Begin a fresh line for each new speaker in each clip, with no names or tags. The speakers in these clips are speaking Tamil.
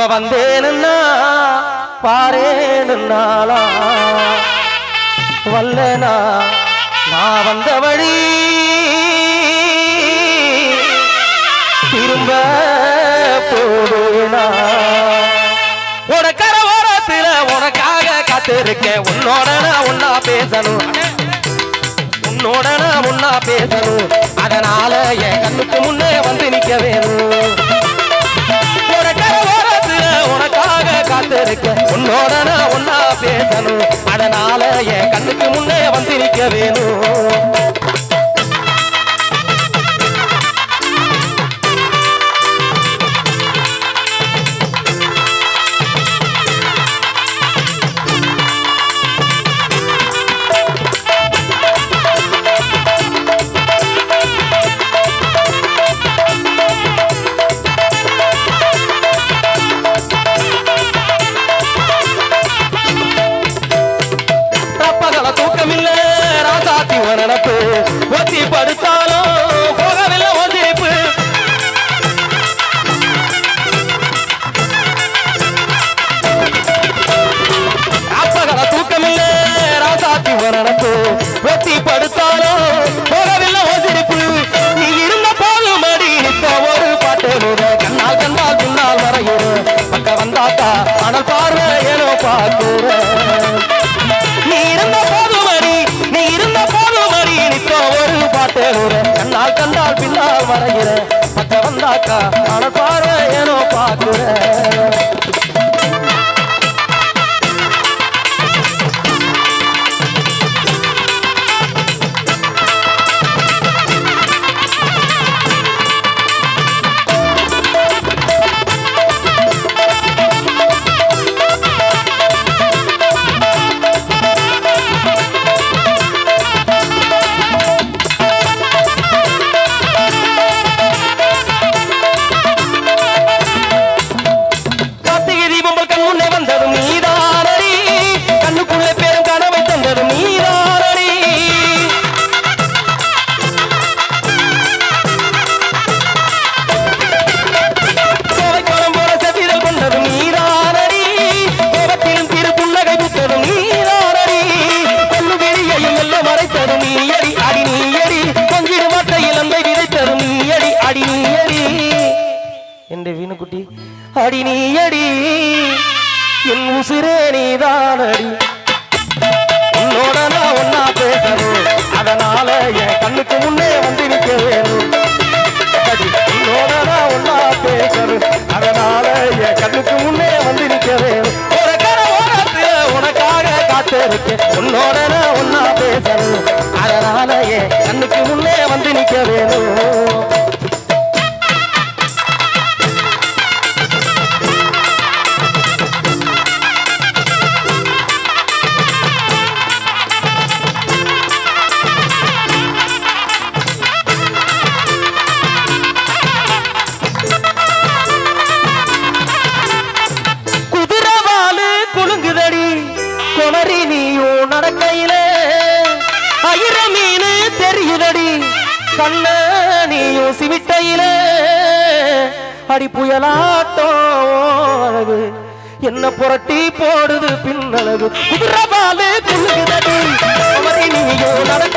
அவ வந்தேன்னா பாரேனுன்னாளா வல்லனா நான் வந்த வழி. திரும்ப போடுனா உனக்கர ஓரத்துல உனக்காக காத்திருக்கேன். உன்னோட நான் ஒன்னா பேசணும். உன்னோட நான் ஒன்னா பேசணும். அதனால என் கண்ணுக்கு முன்னே வந்து நிற்கவே இருக்க உன்னோட நான் ஒன்னா பேசணும். அதனால என் கண்ணுக்கு முன்னே வந்து நிற்க வேணும். ஒத்தி படுத்தாலும் போகவில்லை ஒந்திரிப்பு நீ இருந்த போதும் மடி நித்த ஒரு பாட்டு கண்ணால் கண்டால் பின்னால் வரையும் பக்க வந்தாத்தா ஆனால் பார்வை ஏனோ பார்க்கிறேன் நீ இருந்த போதுமணி நீ இருந்த போதுமணி நித்த ஒரு பாட்டு கண்ணால் கண்டால் பின்னால் மறைகிற பக்க வந்தாக்கா ஆனால் என் உசிரே நீதானடி. உன்னோட நான் ஒன்னா பேசணும். அதனால என் கண்ணுக்கு முன்னே வந்து நிற்க வேணும் உன்னோட நான் ஒன்னா பேசணும். அதனால என் கண்ணுக்கு முன்னே வந்து நிற்க வேணும் ஒரு கர உனக்காக காத்திருக்கேன். உன்னோட நான் ஒன்னா பேசணும். அதனால என் கண்ணுக்கு முன்னே வந்து நிற்க வேணும் கண்ண நீயும் சிவிட்டையிலே அடி புயலாட்டம் அழகு. என்ன புரட்டி போடுது பின்னழகு. குதிரபாலே குலுங்குதடி. குமரி நீயும் நடக்கையில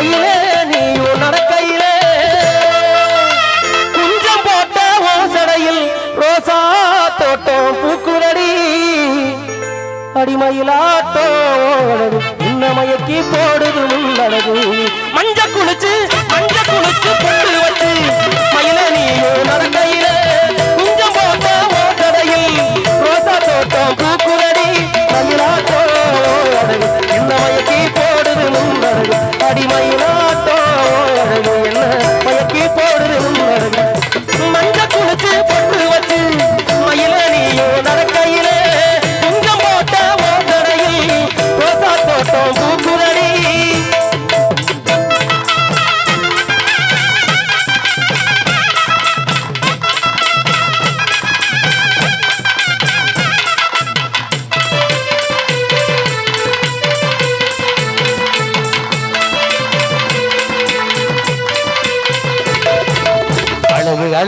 மயிலே நீயும் நடக்கையிலே குஞ்சம் போட்ட ஓசடையில் ரோசா தோட்டம் பூக்குரடி அடிமயிலாட்டோ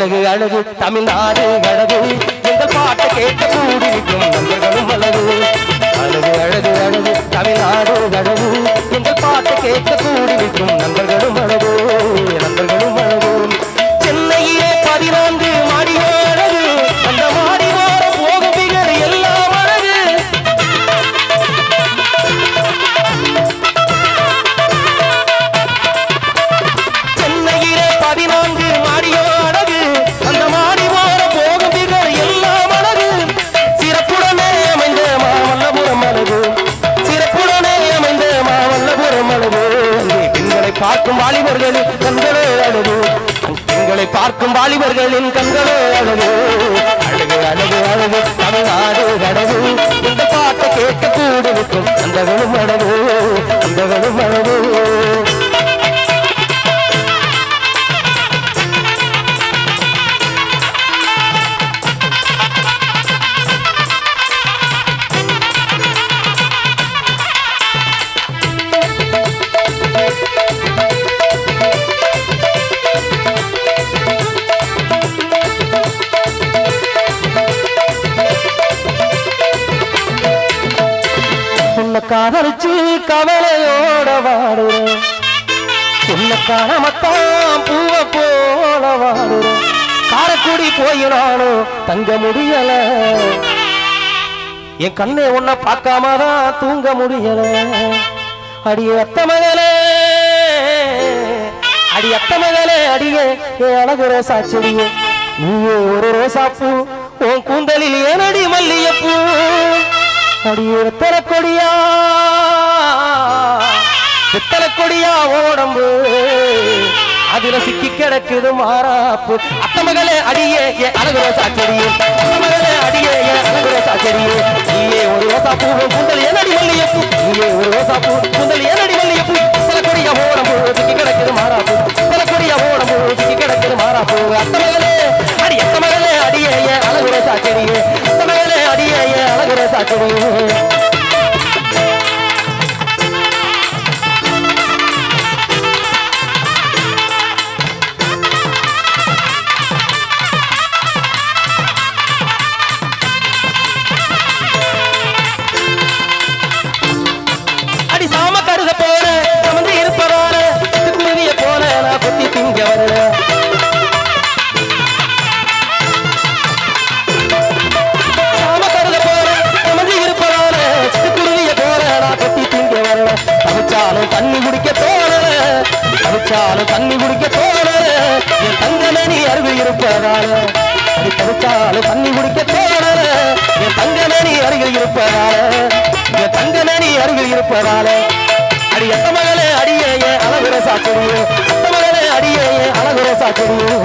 அழகு அழகு தமிழ்நாடு அழகு. எங்கள் பாட்டை கேட்ட கூடி நிற்கும் நண்பர்களும் அழகு. அழகு அழகு அழகு தமிழ்நாடு அழகு. எங்கள் பாட்டை கேட்க கூடி நிற்கும் நண்பர்களும் அழகு. வாலிபர்களின் கண்களோ அழகு. அழகு அழகு அழகு. தமிழ்நாடு அழகு இந்த பாட்டை கேட்க கூடி நிற்கும் அந்தகளும் அழகு அந்தகளும் அழகு. காதலிச்சு கவலையோட வாடுறேன் உன்னை காணாமத்தான் பூவ போல வாடுறேன். காரக்குடி போயினாலும் தங்க முடியல. என் கண்ணை உன்னை பார்க்காம தான் தூங்க முடியல. அடி அத்த மகளே அடி அத்த மகளே அடியே என் அழகு ரோசா செடியே நீயே ஒரு பூ உன் கூந்தலில் ஏனடி மல்லிய பூ அடியூர் கொடியா வெத்தல கொடியா ஓடம்பு? அதுல சிக்கி கிடக்குது மாறாப்பு. அத்தமகளே அடியே அழகு அழகுற சாச்சரியே அத்தமகளே அடியே அடி சாம தவிச்சாலும் தண்ணி குடிக்க தோணல என் தங்கமே நீ அருகில் இருப்பதால. அடி தவிச்சாலும் தண்ணி குடிக்க தோணல என் தங்கமே நீ அருகில் இருப்பதால. என் தங்கமே நீ அருகில் இருப்பதால. அடி எத்த மகளே அடியே அழகுற சாச்சரியே அத்த மகளே அடியே அழகுற சாச்சரியே